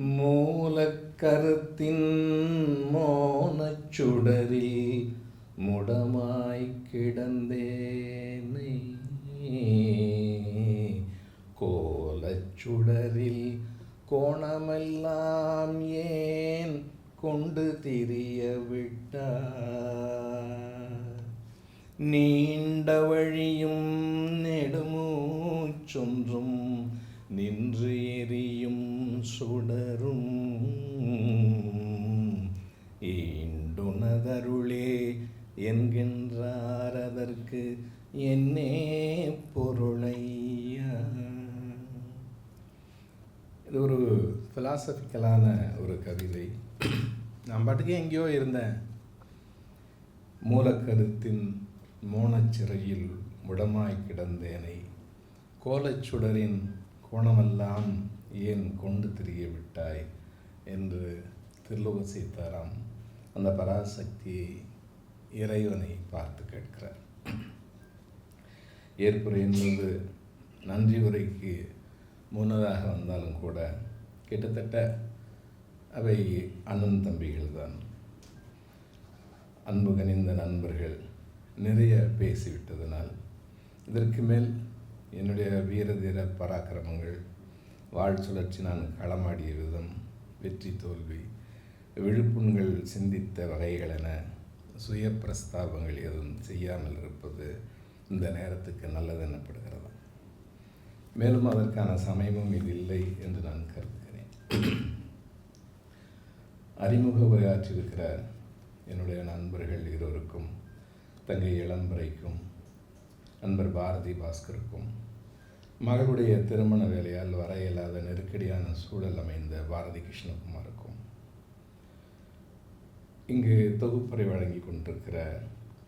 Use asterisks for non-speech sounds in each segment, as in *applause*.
மூலக்கருத்தின் மோனச்சுடரில் முடமாய் கிடந்தேனை. கோலச்சுடரில் கோணமெல்லாம் ஏன் கொண்டு திரிய விட்டார்? நீண்ட வழியும் நெடுமூச்சொன்றும் நின்று எரிய சுடரும். ஈண்டுணதருளே என்கின்றார் அதற்கு என்னே பொருளையா. இது ஒரு ஃபிலாசபிக்கலான ஒரு கவிதை. நான் பாட்டுக்கு எங்கேயோ இருந்தேன். மூலக்கருத்தின் மோனச்சிறையில் முடமாய் கிடந்தேனை. கோலச்சுடரின் கோணமெல்லாம் ஏன் கொண்டு திரிய விட்டாய்? என்று திருலோக சீதாராம் அந்த பராசக்தி இறைவனை பார்த்து கேட்கிறார். ஏற்புரை என்பது நன்றி உரைக்கு முன்னதாக வந்தாலும் கூட கிட்டத்தட்ட அவை அண்ணன் தம்பிகள் தான் அன்பு கனிந்த நண்பர்கள் நிறைய பேசிவிட்டதனால் இதற்கு மேல் என்னுடைய வீர தீர பராக்கிரமங்கள் வாழ் சுழற்சி நான் களமாடிய விதம் வெற்றி தோல்வி விழுப்புண்கள் சிந்தித்த வகைகள் என சுய பிரஸ்தாபங்கள் எதுவும் செய்யாமல் இருப்பது இந்த நேரத்துக்கு நல்லது எனப்படுகிறது மேலும் அதற்கான சமயமும் இது இல்லை என்று நான் கருதுகிறேன். அறிமுக உரையாற்றியிருக்கிற என்னுடைய நண்பர்கள் இருவருக்கும் தங்கை இளம்பரைக்கும் நண்பர் பாரதி பாஸ்கருக்கும் மகளுடைய திருமண வேலையால் வர இயலாத நெருக்கடியான சூழல் அமைந்த பாரதி கிருஷ்ணகுமாருக்கும் இங்கு தொகுப்புரை வழங்கி கொண்டிருக்கிற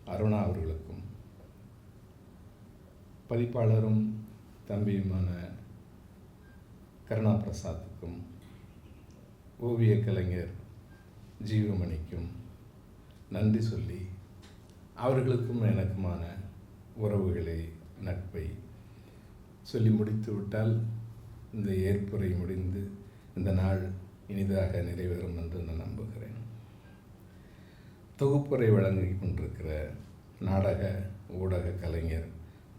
அருணா அவர்களுக்கும் பதிப்பாளரும் தம்பியுமான கருணா பிரசாத்துக்கும் ஓவிய கலைஞர் ஜீவமணிக்கும் நன்றி சொல்லி அவர்களுக்கும் எனக்குமான உறவுகளை நட்பை சொல்லி முடித்து விட்டால் இந்த ஏற்புரை முடிந்து இந்த நாள் இனிதாக நிறைவேறும் என்று நான் நம்புகிறேன். தொகுப்புரை வழங்கி கொண்டிருக்கிற நாடக ஊடக கலைஞர்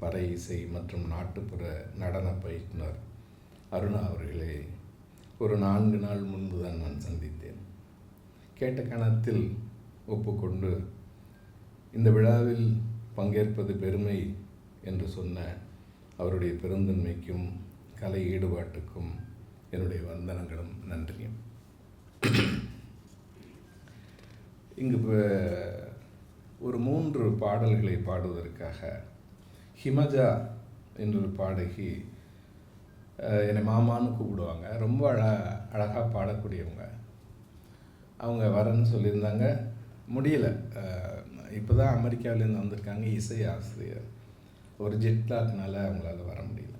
பறை இசை மற்றும் நாட்டுப்புற நடன பயிற்றுனர் அருணா அவர்களை ஒரு நான்கு நாள் முன்பு தான் நான் சந்தித்தேன். கேட்ட கணத்தில் ஒப்புக்கொண்டு இந்த விழாவில் பங்கேற்பது பெருமை என்று சொன்ன அவருடைய பெருந்தன்மைக்கும் கலை ஈடுபாட்டுக்கும் என்னுடைய வந்தனங்களும் நன்றியும் இங்கு இப்போ ஒரு மூன்று பாடல்களை பாடுவதற்காக ஹிமஜா என்ற பாடகி என்னை மாமான்னு கூப்பிடுவாங்க. ரொம்ப அழ அழகாக பாடக்கூடியவங்க. அவங்க வரேன்னு சொல்லியிருந்தாங்க. முடியல. இப்போ தான் அமெரிக்காவிலேருந்து வந்திருக்காங்க இசை ஆசிரியர். ஒரு ஜெட்லாக்னால அவங்களால வர முடியல.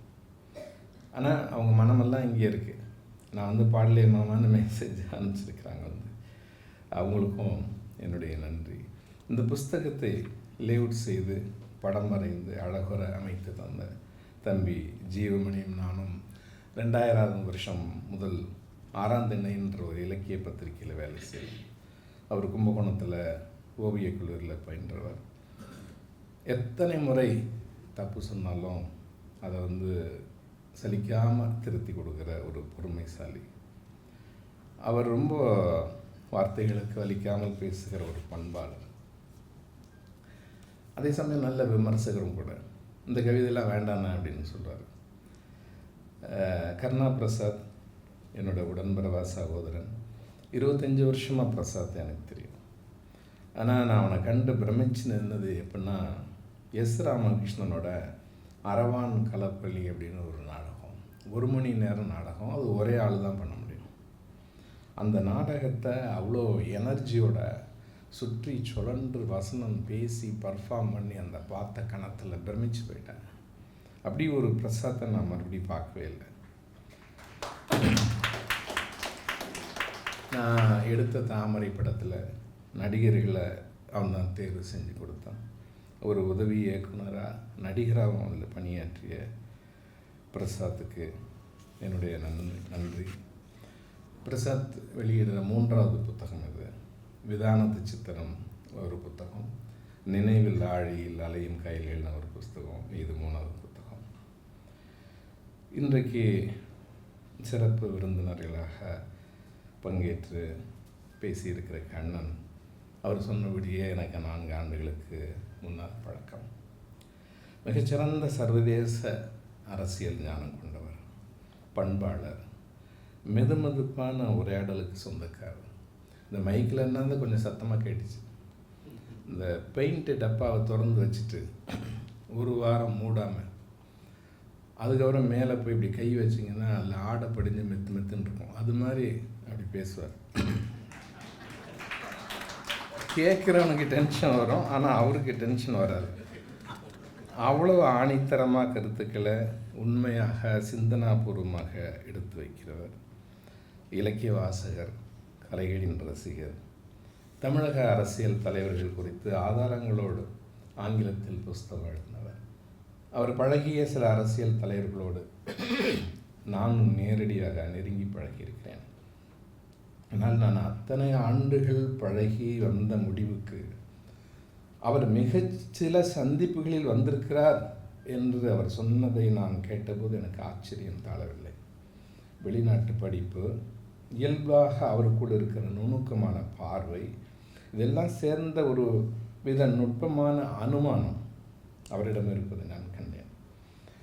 ஆனால் அவங்க மனமெல்லாம் இங்கே இருக்குது நான் வந்து பாடலே மாமான்னு மெசேஜ் அனுப்பிச்சிருக்கிறாங்க வந்து. அவங்களுக்கும் என்னுடைய நன்றி. இந்த புஸ்தகத்தை லேஅவுட் செய்து படம் வரைந்து அழகுற அமைத்து தந்த தம்பி ஜீவமணியும் நானும் ரெண்டாயிரம் வருஷம் முதல் ஆறாம் என்ற ஒரு இலக்கிய பத்திரிகையில் வேலை செய்யும் அவர் கும்பகோணத்தில் ஓவியக் கல்லூரியில் பயின்றவர். எத்தனை முறை தப்பு சொன்னாலும் அதை வந்து சலிக்காமல் திருத்தி கொடுக்குற ஒரு பொறுமைசாலி. அவர் ரொம்ப வார்த்தைகளுக்கு வலிக்காமல் பேசுகிற ஒரு பண்பாளர். அதே சமயம் நல்ல விமர்சகரும் கூட. இந்த கவிதையெல்லாம் வேண்டாண்ணா அப்படின்னு சொல்கிறார் கருணா பிரசாத் என்னோட உடன்பிறவா சகோதரன். இருபத்தஞ்சி வருஷமாக பிரசாத் எனக்கு தெரியும். ஆனால் நான் அவனை கண்டு பிரமிச்சு நின்னது எப்படின்னா எஸ் ராமகிருஷ்ணனோட அரவான் கலப்பள்ளி அப்படின்னு ஒரு நாடகம். ஒரு மணி நேரம் நாடகம். அது ஒரே ஆள் தான் பண்ண முடியும். அந்த நாடகத்தை அவ்வளோ எனர்ஜியோட சுற்றி சுழன்று வசனம் பேசி பர்ஃபார்ம் பண்ணி அந்த பார்த்த கணத்தில் பிரமிச்சு போயிட்டேன் அப்படி ஒரு பிரசாத்தை நான் மறுபடியும் பார்க்கவே இல்லை. நான் எடுத்த தாமரை படத்தில் நடிகர்களை அவன் தான் தேர்வு செஞ்சு கொடுத்தான். ஒரு உதவி இயக்குனராக நடிகராகவும் அதில் பணியாற்றிய பிரசாத்துக்கு என்னுடைய நன்றி நன்றி. பிரசாத் வெளியிடுற மூன்றாவது புத்தகம் இது. விதானத்து சித்திரம் ஒரு புத்தகம். நினைவில் ஆழியில் அலையும் கையில்னு ஒரு புஸ்தகம். இது மூணாவது புத்தகம். இன்றைக்கு சிறப்பு விருந்தினர்களாக பங்கேற்று பேசியிருக்கிற கண்ணன் அவர் சொன்னபடியே எனக்கு நான்கு ஆண்டுகளுக்கு முன்னால் பழக்கம் மிகச்சிறந்த சர்வதேச அரசியல் ஞானம் கொண்டவர் பண்பாளர் மெதுமெதுப்பான உரையாடலுக்கு சொந்தக்காரர் இந்த மைக்கில் இருந்தால் கொஞ்சம் சத்தமாக கேட்டுச்சு இந்த பெயிண்ட்டு டப்பாவை திறந்து வச்சுட்டு ஒரு வாரம் மூடாமல் அதுக்கப்புறம் மேலே போய் இப்படி கை வச்சிங்கன்னா அதில் ஆடை படிஞ்சு மெத்து மெத்துன்னு இருக்கும் அது மாதிரி அப்படி பேசுவார் கேட்குறவனுக்கு டென்ஷன் வரும் ஆனால் அவருக்கு டென்ஷன் வராது. அவ்வளோ ஆணித்தரமாக கருத்துக்களை உண்மையாக சிந்தனாபூர்வமாக எடுத்து வைக்கிறவர் இலக்கிய வாசகர் கலைகளின் ரசிகர். தமிழக அரசியல் தலைவர்கள் குறித்து ஆதாரங்களோடு ஆங்கிலத்தில் புஸ்தகம் எழுதினவர். அவர் பழகிய சில அரசியல் தலைவர்களோடு நானும் நேரடியாக நெருங்கி பழகியிருக்கிறேன். ஆனால் நான் அத்தனை ஆண்டுகள் பழகி வந்த முடிவுக்கு அவர் மிகச் சில சந்திப்புகளில் வந்திருக்கிறார் என்று அவர் சொன்னதை நான் கேட்டபோது எனக்கு ஆச்சரியம் தாழவில்லை. வெளிநாட்டு படிப்பு இயல்பாக அவருக்குள் இருக்கிற நுணுக்கமான பார்வை இதெல்லாம் சேர்ந்த ஒரு வித நுட்பமான அனுமானம் அவரிடம் இருப்பதை நான் கண்டேன்.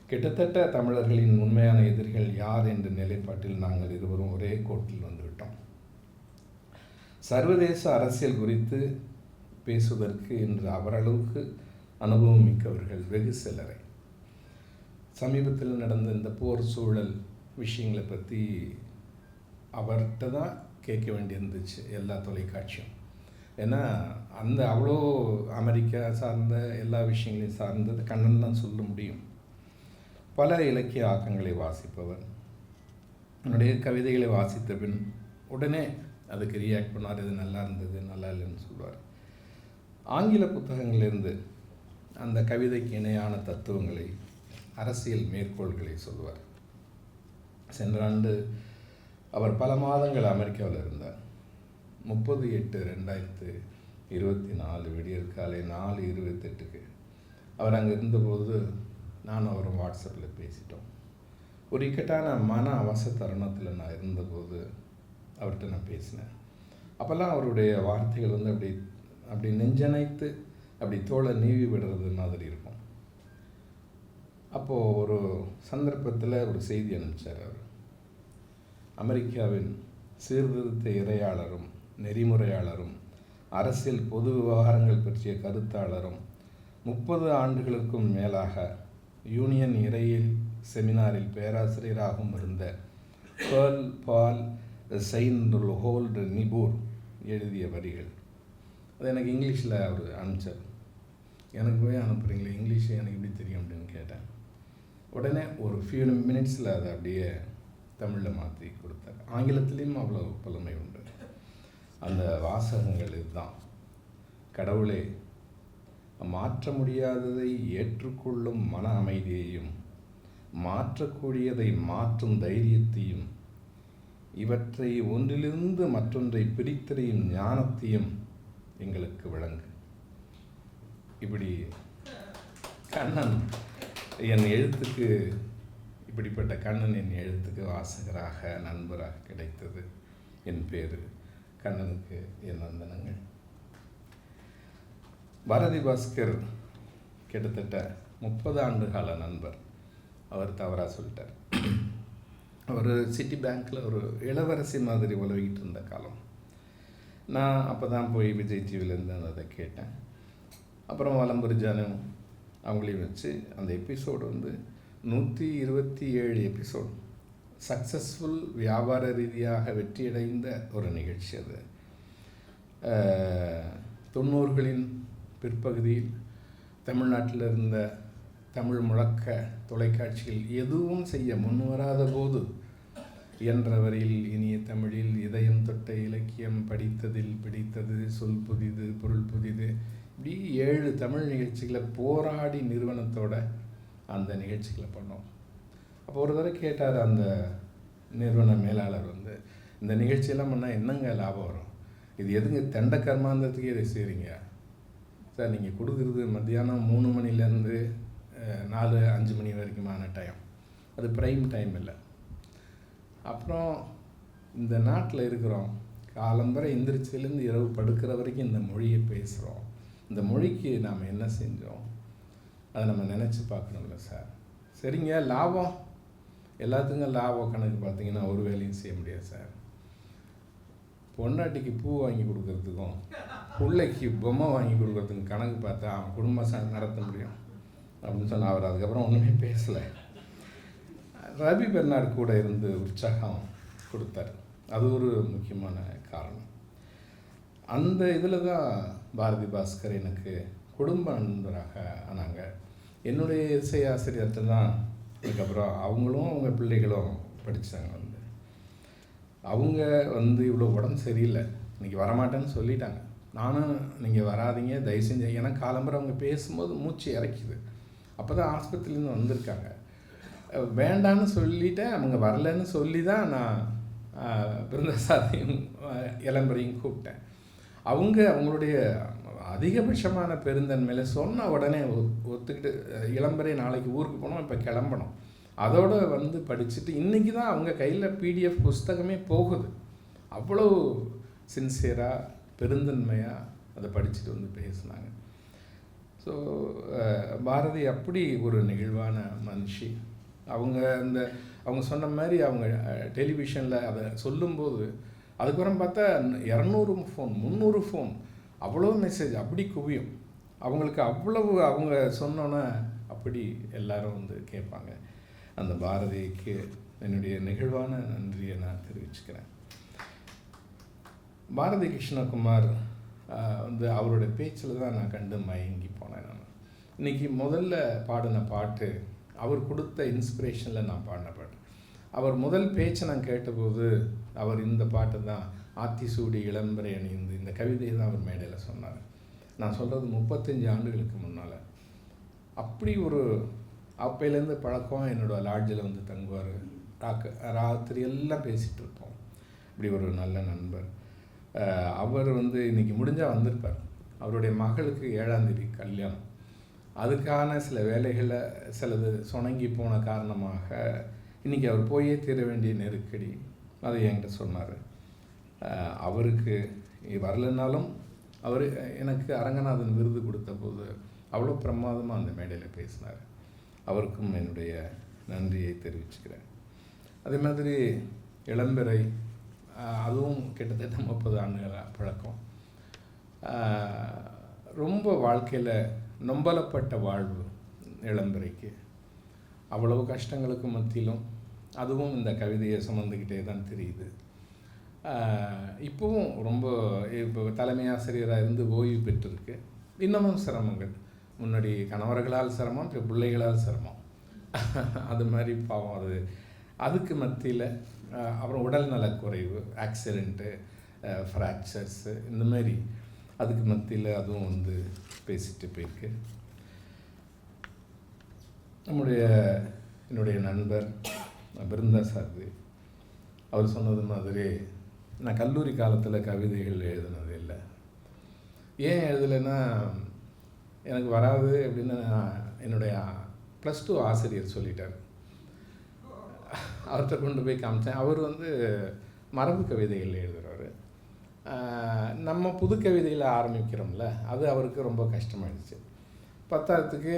கிட்டத்தட்ட தமிழர்களின் உண்மையான எதிரிகள் யார் என்ற நிலைப்பாட்டில் நாங்கள் இருவரும் ஒரே கோட்டில் வந்துவிட்டோம். சர்வதேச அரசியல் குறித்து பேசுவதற்கு இன்று அவரளவுக்கு அனுபவம் மிக்கவர்கள் வெகு சிலரை. சமீபத்தில் நடந்த இந்த போர் சூழல் விஷயங்களை பற்றி அவர்கிட்ட தான் கேட்க வேண்டியிருந்துச்சு எல்லா தொலைக்காட்சியும். ஏன்னா அந்த அவ்வளோ அமெரிக்கா சார்ந்த எல்லா விஷயங்களையும் சார்ந்தது கண்ணன் தான் சொல்ல முடியும். பல இலக்கிய ஆக்கங்களை வாசிப்பவர். என்னுடைய கவிதைகளை வாசித்த பின் உடனே அதுக்கு ரியாக்ட் பண்ணார் இது நல்லா இருந்தது நல்லா இல்லைன்னு சொல்லுவார். ஆங்கில புத்தகங்களிலிருந்து அந்த கவிதைக்கு இணையான தத்துவங்களை அரசியல் மேற்கோள்களை சொல்லுவார். சென்ற ஆண்டு அவர் பல மாதங்கள் அமெரிக்காவில் இருந்தார். முப்பது எட்டு ரெண்டாயிரத்து இருபத்தி நாலு விடியற் காலை நாலு இருபத்தெட்டுக்கு அவர் அங்கே இருந்தபோது நான் அவரும் வாட்ஸ்அப்பில் பேசிட்டோம். ஒரு இக்கட்டான மன அவச தருணத்தில் நான் இருந்தபோது அவர்கிட்ட நான் பேசினேன். அப்போல்லாம் அவருடைய வார்த்தைகள் வந்து அப்படி அப்படி நெஞ்சணைத்து அப்படி தோலை நீவி விடுறது மாதிரி இருக்கும். அப்போது ஒரு சந்தர்ப்பத்தில் ஒரு செய்தி அனுப்பிச்சார் அவர். அமெரிக்காவின் சீர்திருத்த இறையாளரும் நெறிமுறையாளரும் அரசியல் பொது விவகாரங்கள் பற்றிய கருத்தாளரும் முப்பது ஆண்டுகளுக்கும் மேலாக யூனியன் இறையில் செமினாரில் பேராசிரியராகவும் இருந்த பேர்ல் பால் செயின்டுல் ஹோல்டு நிபூர் எழுதிய வரிகள். அது எனக்கு இங்கிலீஷில் அவர் அனுப்பிச்சார். எனக்கு போய் அனுப்புகிறீங்களே இங்கிலீஷ் எனக்கு எப்படி தெரியும் அப்படின்னு கேட்டேன். உடனே ஒரு ஃபியூ மினிட்ஸில் அதை அப்படியே தமிழில் மாற்றி கொடுத்தார். ஆங்கிலத்துலேயும் அவ்வளோ புலமை உண்டு. அந்த வாசகங்கள் இதுதான். கடவுளே மாற்ற முடியாததை ஏற்றுக்கொள்ளும் மன அமைதியையும் மாற்றக்கூடியதை மாற்றும் தைரியத்தையும் இவற்றை ஒன்றிலிருந்து மற்றொன்றை பிரித்தறியும் ஞானத்தையும் எங்களுக்கு வழங்கு. இப்படி கண்ணன் என் எழுத்துக்கு இப்படிப்பட்ட கண்ணன் என் எழுத்துக்கு வாசகராக நண்பராக கிடைத்தது. என் பேர் கண்ணனுக்கு என் வந்தனங்கள். பாரதி பாஸ்கர் கிட்டத்தட்ட முப்பது ஆண்டு கால நண்பர். அவர் தவறாக சொல்லிட்டார். அவர் சிட்டி பேங்க்கில் ஒரு இளவரசி மாதிரி உலவிக்கிட்டு இருந்த காலம். நான் அப்போ தான் போய் விஜய் டிவிலேருந்து அதை கேட்டேன். அப்புறம் வலம்புரிஜானும் அவங்களையும் வச்சு அந்த எபிசோடு வந்து நூற்றி இருபத்தி ஏழு எபிசோடு சக்ஸஸ்ஃபுல் வியாபார ரீதியாக வெற்றியடைந்த ஒரு நிகழ்ச்சி அது. தொண்ணூறுகளின் பிற்பகுதியில் தமிழ்நாட்டில் இருந்த தமிழ் முழக்க தொலைக்காட்சியில் எதுவும் செய்ய முன்வராத போது என்ற வரையில் இனிய தமிழில் இதயம் தொட்ட இலக்கியம் படித்ததில் பிடித்தது சொல் புதிது பொருள் புதிது. இப்படி ஏழு தமிழ் நிகழ்ச்சிகளை போராடி நிறுவனத்தோட அந்த நிகழ்ச்சிகளை பண்ணோம். அப்போ ஒரு தடவை கேட்டார் அந்த நிறுவன மேலாளர் வந்து இந்த நிகழ்ச்சியெல்லாம் பண்ணால் என்னங்க லாபம் வரும்? இது எதுங்க தண்ட கர்மாந்தத்துக்கே இதை செய்கிறீங்க சார் நீங்கள் கொடுக்குறது மத்தியானம் மூணு மணிலேருந்து நாலு அஞ்சு மணி வரைக்குமான டைம் அது ப்ரைம் டைம் இல்லை. அப்புறம் இந்த நாட்டில் இருக்கிறோம். காலம்பரை எந்திரிச்சிலேருந்து இரவு படுக்கிற வரைக்கும் இந்த மொழியை பேசுகிறோம் இந்த மொழிக்கு நாம் என்ன செஞ்சோம்? அதை நம்ம நினச்சி பார்க்கணும்ல சார். சரிங்க லாபம். எல்லாத்துக்கும் லாபம் கணக்கு பார்த்தீங்கன்னா ஒரு வேலையும் செய்ய முடியாது சார். பொண்டாட்டிக்கு பூ வாங்கி கொடுக்கறதுக்கும் பிள்ளைக்கு பொம்மை வாங்கி கொடுக்கறதுக்கும் கணக்கு பார்த்தா அவன் குடும்பம் நடத்த முடியும். அப்படின்னு சொன்னால் அவர் அதுக்கப்புறம் ஒன்றுமே பேசலை. ரவி பெர்னாடு கூட இருந்து உற்சாகம் கொடுத்தார். அது ஒரு முக்கியமான காரணம். அந்த இதில் தான் பாரதி பாஸ்கர் எனக்கு குடும்ப நண்பராக ஆனாங்க. என்னுடைய இசை ஆசிரியர்கிட்ட தான் அதுக்கப்புறம் அவங்களும் அவங்க பிள்ளைகளும் படித்தாங்க வந்து. அவங்க வந்து இவ்வளோ உடம்பு சரியில்லை. இன்றைக்கி வரமாட்டேன்னு சொல்லிட்டாங்க. நானும் நீங்கள் வராதீங்க தயவு செஞ்சு ஏன்னா காலம்பரம் அவங்க பேசும்போது மூச்சு இறக்கிது. அப்போ தான் ஆஸ்பத்திரிலேருந்து வந்திருக்காங்க. வேண்டான்னு சொல்லிட்டேன் அவங்க வரலன்னு சொல்லி தான் நான் பிருந்தசாதையும் இளம்பரையும் கூப்பிட்டேன். அவங்க அவங்களுடைய அதிகபட்சமான பெருந்தன்மையில் சொன்ன உடனே ஒ- ஒத்துக்கிட்டு இளம்பரை நாளைக்கு ஊருக்கு போனோம் இப்போ கிளம்பணும். அதோட வந்து படிச்சுட்டு இன்றைக்கி தான் அவங்க கையில் பிடிஎஃப் புஸ்தகமே போகுது. அவ்வளோ சின்சியராக பெருந்தன்மையாக அதை படிச்சுட்டு வந்து பேசினாங்க. ஸோ பாரதி அப்படி ஒரு நெகிழ்வான மனுஷி. அவங்க அந்த அவங்க சொன்ன மாதிரி அவங்க டெலிவிஷனில் அதை சொல்லும்போது அதுக்கப்புறம் பார்த்தா இரநூறு ஃபோன் முந்நூறு ஃபோன் அவ்வளோ மெசேஜ் அப்படி குவியும். அவங்களுக்கு அவ்வளவு அவங்க சொன்னோன்னே அப்படி எல்லாரும் வந்து கேட்பாங்க. அந்த பாரதிக்கு என்னுடைய நிகழ்வான நன்றியை நான் தெரிவிச்சுக்கிறேன். பாரதி கிருஷ்ணகுமார் வந்து அவருடைய பேச்சில் தான் நான் கண்டு மயங்கி போனேன் நான். இன்னைக்கு முதல்ல பாடின பாட்டு அவர் கொடுத்த இன்ஸ்பிரேஷனில் நான் பாடின பாட்டு. அவர் முதல் பேச்சை நான் கேட்டபோது அவர் இந்த பாட்டு தான் ஆத்திசூடி இளம்பரை அணிந்து இந்த கவிதையை தான் அவர் மேடையில் சொன்னார். நான் சொல்கிறது முப்பத்தஞ்சு ஆண்டுகளுக்கு முன்னால். அப்படி ஒரு அப்பையிலேருந்து பழக்கம் என்னோட லாட்ஜில் வந்து தங்குவார். ராக்க ராத்திரி எல்லாம் பேசிகிட்டு இருப்போம். இப்படி ஒரு நல்ல நண்பர். அவர் வந்து இன்றைக்கி முடிஞ்சால் வந்திருப்பார். அவருடைய மகளுக்கு ஏழாந்தேதி கல்யாணம். அதுக்கான சில வேலைகளை சிலது சுணங்கி போன காரணமாக இன்றைக்கி அவர் போயே தீர வேண்டிய நெருக்கடி. அதை என்கிட்ட சொன்னார். அவருக்கு வரலைன்னாலும் அவர் எனக்கு அரங்கநாதன் விருது கொடுத்த போது அவ்வளோ பிரமாதமாக அந்த மேடையில் பேசினார். அவருக்கும் என்னுடைய நன்றியை தெரிவிச்சுக்கிறேன். அதே மாதிரி இளம்பிறை அதுவும் கிட்டத்தட்ட முப்பது ஆண்டுகள பழக்கம். ரொம்ப வாழ்க்கையில் நொம்பலப்பட்ட வாழ்வு இளம்பிறைக்கு. அவ்வளவு கஷ்டங்களுக்கு மத்தியிலும் அதுவும் இந்த கவிதையை சுமந்துக்கிட்டே தான் தெரியுது. இப்போவும் ரொம்ப இப்போ தலைமை ஆசிரியராக இருந்து ஓய்வு பெற்றிருக்கு. இன்னமும் சிரமங்கள். முன்னாடி கணவர்களால் சிரமம் இப்போ பிள்ளைகளால் சிரமம். அது மாதிரி பாவம் அது. அதுக்கு மத்தியில் அப்புறம் உடல்நலக் குறைவு ஆக்சிடெண்ட்டு ஃப்ராக்சர்ஸு இந்த மாதிரி. அதுக்கு மத்தியில் அதுவும் வந்து பேசிட்டு போயிருக்கு. நம்முடைய என்னுடைய நண்பர் பிருந்தா சாரதி அவர் சொன்னது மாதிரி நான் கல்லூரி காலத்தில் கவிதைகள் எழுதினது இல்லை. ஏன் எழுதலைன்னா எனக்கு வராது அப்படின்னு நான் என்னுடைய ப்ளஸ் டூ ஆசிரியர் சொல்லிட்டார். அவர்கிட்ட கொண்டு போய் காமிச்சேன். அவர் வந்து மரபு கவிதைகள் எழுதுகிறாரு நம்ம புது கவிதையில் ஆரம்பிக்கிறோம்ல அது அவருக்கு ரொம்ப கஷ்டமாயிடுச்சு. பத்தாயிரத்துக்கு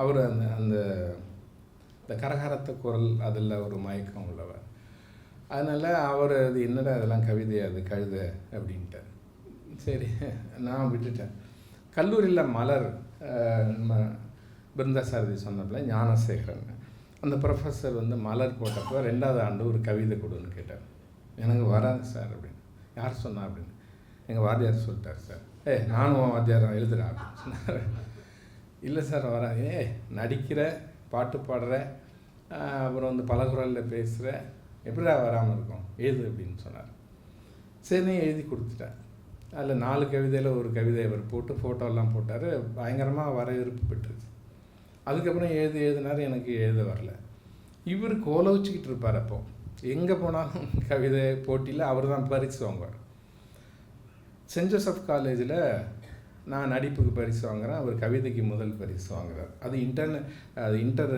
அவர் அந்த அந்த இந்த கரகரத்த குரல் அதில் ஒரு மயக்கம் உள்ளவர். அதனால் அவர் அது என்னடா அதெல்லாம் கவிதை அது கழுத அப்படின்ட்டார். சரி நான் விட்டுட்டேன். கல்லூரியில் மலர் நம்ம பிருந்தாசாரதி சொன்னப்பல ஞானசேகரன். அந்த ப்ரொஃபஸர் வந்து மலர் போட்டப்போ ரெண்டாவது ஆண்டு ஒரு கவிதை கொடுன்னு கேட்டார். எனக்கு வராது சார் அப்படின்னு. யார் சொன்னா அப்படின்னு. எங்கள் வாத்தியார் சொல்லிட்டார் சார். ஏ நானும் வாத்தியார் எழுதுறேன் அப்படின்னு சொன்னார். இல்லை சார் வராங்க ஏ நடிக்கிற பாட்டு பாடுற அப்புறம் வந்து பல குரலில் பேசுகிற எப்படிடா வராமல் இருக்கும் எழுது அப்படின்னு சொன்னார். சரி எழுதி கொடுத்துட்டேன். அதில் நாலு கவிதையில் ஒரு கவிதை அவர் போட்டு ஃபோட்டோலாம் போட்டார். பயங்கரமாக வரவேற்பு பெற்றுச்சு. அதுக்கப்புறம் எழுதி எழுதினார். எனக்கு எழுத வரல. இவர் கோல வச்சுக்கிட்டு இருப்பார் அப்போது எங்கே போனாலும் *laughs* கவிதை போட்டியில் அவர் தான் பரிசு வாங்குவார். சென்ட் ஜோசப் காலேஜில் நான் நடிப்புக்கு பரிசு வாங்குகிறேன் அவர் கவிதைக்கு முதல் பரிசு வாங்குறார். அது இன்டர்ன அது இன்டர்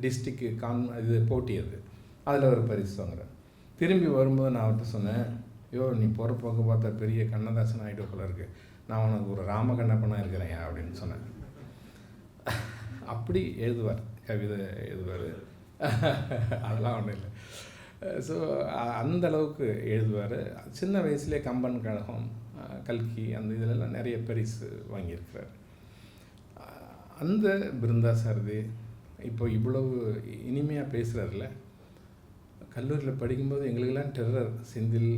டிஸ்ட்ரிக்கு கான் இது போட்டி அது. அதில் அவர் பரிசு வாங்குறார். திரும்பி வரும்போது நான் அவர்கிட்ட சொன்னேன் ஐயோ நீ போகிற போக்க பார்த்தா பெரிய கண்ணதாசன் ஆகிட்டு போல இருக்கு. நான் உனக்கு ஒரு ராம கண்ணப்பனாக இருக்கிறேன் அப்படின்னு சொன்னேன். அப்படி எழுதுவார் கவிதை எழுதுவார். *laughs* அதெல்லாம் ஒன்றும் இல்லை. ஸோ அந்த அளவுக்கு எழுதுவார். சின்ன வயசுலேயே கம்பன் கழகம் கல்கி அந்த இதிலெல்லாம் நிறைய பரிசு வாங்கியிருக்கிறார். அந்த பிருந்தா சாரதி இப்போ இவ்வளவு இனிமையாக பேசுகிறாருல கல்லூரியில் படிக்கும்போது எங்களுக்கெல்லாம் டெரர் செந்தில்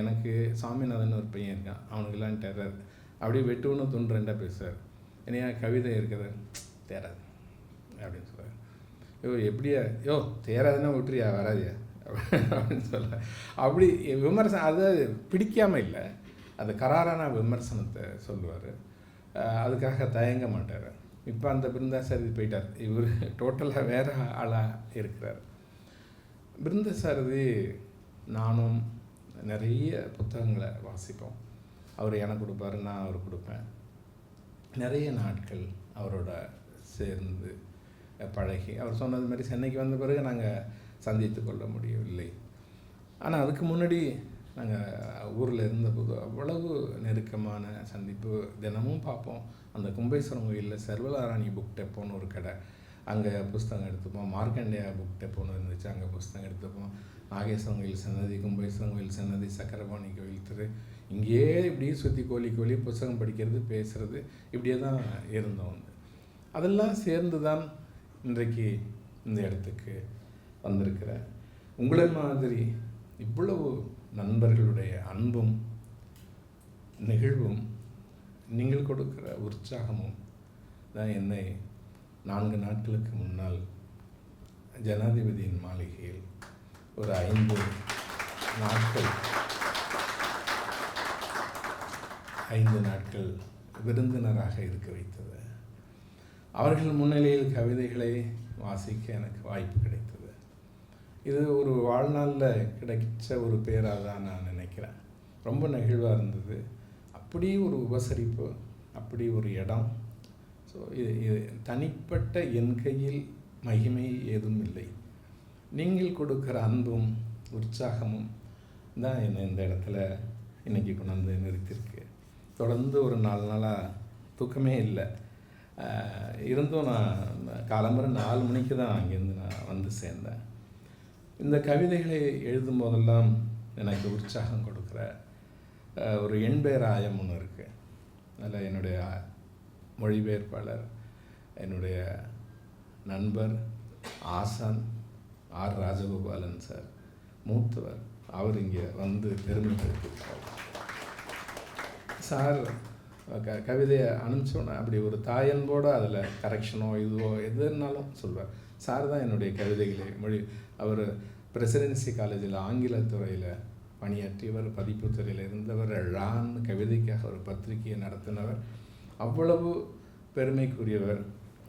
எனக்கு சாமிநாதன் ஒரு பையன் இருக்கான் அவனுக்கெல்லாம் டெரர் அப்படியே வெட்டு ஒன்று துண்டு ரெண்டாக பேசுவார். என்னையா கவிதை இருக்குது தேராது அப்படின்னு சொல்கிறார் யோ எப்படியா? யோ தேராதுன்னா விட்டுறியா வராதியா? அப்படின்னு சொல்ல. அப்படி விமர்சனம் அது பிடிக்காமல் இல்லை. அது கராரான விமர்சனத்தை சொல்லுவார். அதுக்காக தயங்க மாட்டார். இப்போ அந்த பிருந்தாசாரதி போயிட்டார். இவர் டோட்டலாக வேறு ஆளாக இருக்கிறார். பிருந்தசாரதி நானும் நிறைய புத்தகங்களை வாசிப்போம். அவர் எனக்கு கொடுப்பாரு நான் அவர் கொடுப்பேன். நிறைய நாட்கள் அவரோட சேர்ந்து பழகி அவர் சொன்னது மாதிரி சென்னைக்கு வந்த பிறகு நாங்கள் சந்தித்து கொள்ள முடியவில்லை. ஆனால் அதுக்கு முன்னாடி நாங்கள் ஊரில் இருந்தபோது அவ்வளவு நெருக்கமான சந்திப்பு தினமும் பார்ப்போம். அந்த கும்பேஸ்வரம் கோயிலில் சர்வலாராணி புக் டெப்போன்னு ஒரு கடை. அங்கே புஸ்தகம் எடுத்துப்போம். மார்க்கண்டேயா புக் டெப்போன்னு இருந்துச்சு. அங்கே புஸ்தகம் எடுத்துப்போம். நாகேஸ்வரம் கோயில் சன்னதி கும்பேஸ்வரம் கோயில் சன்னதி சக்கரபாணி கோயில் திரு. இங்கேயே இப்படியே சுற்றி கோழி கோழி புஸ்தகம் படிக்கிறது பேசுகிறது இப்படியே தான் இருந்தோம். அதெல்லாம் சேர்ந்து தான் இன்றைக்கு இந்த இடத்துக்கு வந்திருக்கிற உங்களை மாதிரி இவ்வளவு நண்பர்களுடைய அன்பும் நிகழ்வும் நீங்கள் கொடுக்கிற உற்சாகமும் தான் என்னை நான்கு நாட்களுக்கு முன்னால் ஜனாதிபதியின் மாளிகையில் ஒரு ஐந்து நாட்கள் ஐந்து நாட்கள் விருந்தினராக இருக்க வைத்தது. அவர்கள் முன்னிலையில் கவிதைகளை வாசிக்க எனக்கு வாய்ப்பு கிடைத்தது. இது ஒரு வாழ்நாளில் கிடைச்ச ஒரு பேராக தான் நான் நினைக்கிறேன். ரொம்ப நெகிழ்வாக இருந்தது. அப்படி ஒரு உபசரிப்பு அப்படி ஒரு இடம். ஸோ இது இது தனிப்பட்ட என் கையில் மகிமை ஏதும் இல்லை. நீங்கள் கொடுக்குற அன்பும் உற்சாகமும் தான் என்னை இந்த இடத்துல இன்னைக்கு கொண்டாந்து நிறுத்தியிருக்கு. தொடர்ந்து ஒரு நாலு நாளாக தூக்கமே இல்லை. இருந்தும் நான் காலம்பரம் நாலு மணிக்கு தான் அங்கேருந்து நான் வந்து சேர்ந்தேன். இந்த கவிதைகளை எழுதும் போதெல்லாம் எனக்கு உற்சாகம் கொடுக்குற ஒரு எண்பேராயம் ஒன்று இருக்குது அதில் என்னுடைய மொழிபெயர்ப்பாளர் என்னுடைய நண்பர் ஆசான் ஆர் ராஜகோபாலன் சார். மூத்தவர். அவர் இங்கே வந்து பெருமைப்படுத்தியிருக்கார் சார் க கவிதையை அனுப்பிச்சோன்னே அப்படி ஒரு தாயன்போடு அதில் கரெக்ஷனோ இதுவோ எதுனாலும் சொல்வார் சார் தான் என்னுடைய கவிதைகளை மொழி அவர் பிரசிடென்சி காலேஜில் ஆங்கிலத்துறையில் பணியாற்றியவர் பதிப்பு துறையில் இருந்தவர் ழான் கவிதைக்காக ஒரு பத்திரிகையை நடத்தினவர். அவ்வளவு பெருமைக்குரியவர்.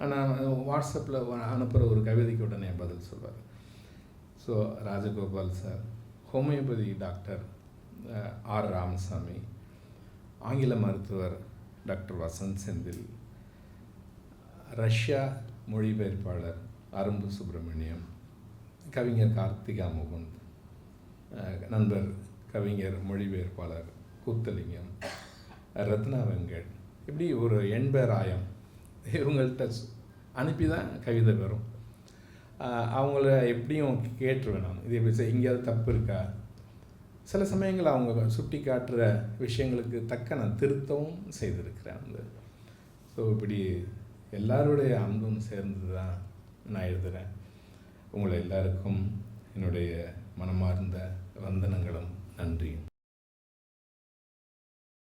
ஆனால் வாட்ஸ்அப்பில் அனுப்புகிற ஒரு கவிதைக்கு உடனே பதில் சொல்வார். So Rajagopal sir homeopathy doctor R. Ramasamy ஆங்கில மருத்துவர் டாக்டர் வசந்த் செந்தில் ரஷ்யா மொழிபெயர்ப்பாளர் அரும்பு சுப்பிரமணியம் கவிஞர் கார்த்திகா முகுந்த் நண்பர் கவிஞர் மொழிபெயர்ப்பாளர் கூத்தலிங்கம் ரத்னா வெங்கட் இப்படி ஒரு எண்பேராயம் இவங்கள்ட்ட அனுப்பி தான் கவிதை வரும். அவங்கள எப்படியும் கேட்டுருவேன் நான். இது எப்படி செய்- எங்கேயாவது தப்பு இருக்கா? சில சமயங்கள் அவங்க சுட்டி காட்டுற விஷயங்களுக்கு தக்க நான் திருத்தவும் செய்திருக்கிறேன் வந்து ஸோ இப்படி எல்லாருடைய அன்பும் சேர்ந்து தான் நான் எழுதுகிறேன் உங்களை எல்லாருக்கும் என்னுடைய மனமார்ந்த வந்தனங்களும் நன்றியும்.